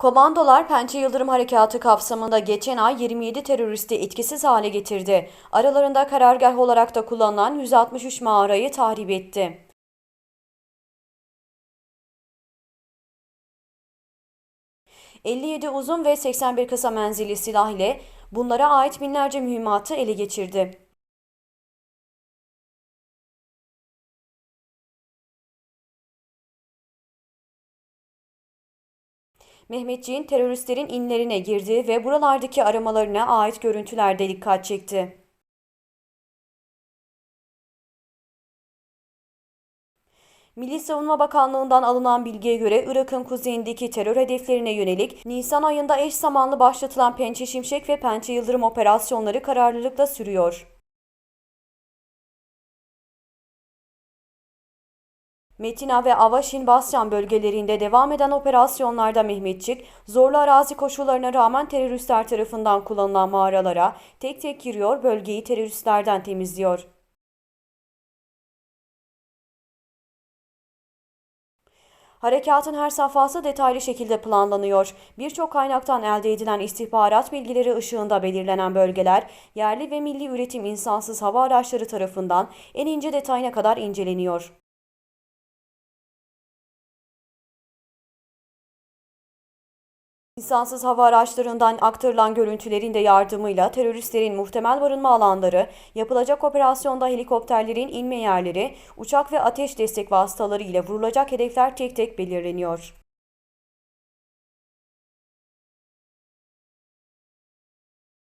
Komandolar Pençe Yıldırım Harekatı kapsamında geçen ay 27 teröristi etkisiz hale getirdi. Aralarında karargah olarak da kullanılan 163 mağarayı tahrip etti. ...57 uzun ve 81 kısa menzilli silah ile bunlara ait binlerce mühimmatı ele geçirdi. Mehmetçiğin teröristlerin inlerine girdi ve buralardaki aramalarına ait görüntüler dikkat çekti. Milli Savunma Bakanlığı'ndan alınan bilgiye göre Irak'ın kuzeyindeki terör hedeflerine yönelik Nisan ayında eş zamanlı başlatılan Pençe Şimşek ve Pençe Yıldırım operasyonları kararlılıkla sürüyor. Metina ve Avaşin Basyan bölgelerinde devam eden operasyonlarda Mehmetçik, zorlu arazi koşullarına rağmen teröristler tarafından kullanılan mağaralara tek tek giriyor, bölgeyi teröristlerden temizliyor. Harekatın her safhası detaylı şekilde planlanıyor. Birçok kaynaktan elde edilen istihbarat bilgileri ışığında belirlenen bölgeler, yerli ve milli üretim insansız hava araçları tarafından en ince detayına kadar inceleniyor. İnsansız hava araçlarından aktarılan görüntülerin de yardımıyla teröristlerin muhtemel barınma alanları, yapılacak operasyonda helikopterlerin inme yerleri, uçak ve ateş destek vasıtaları ile vurulacak hedefler tek tek belirleniyor.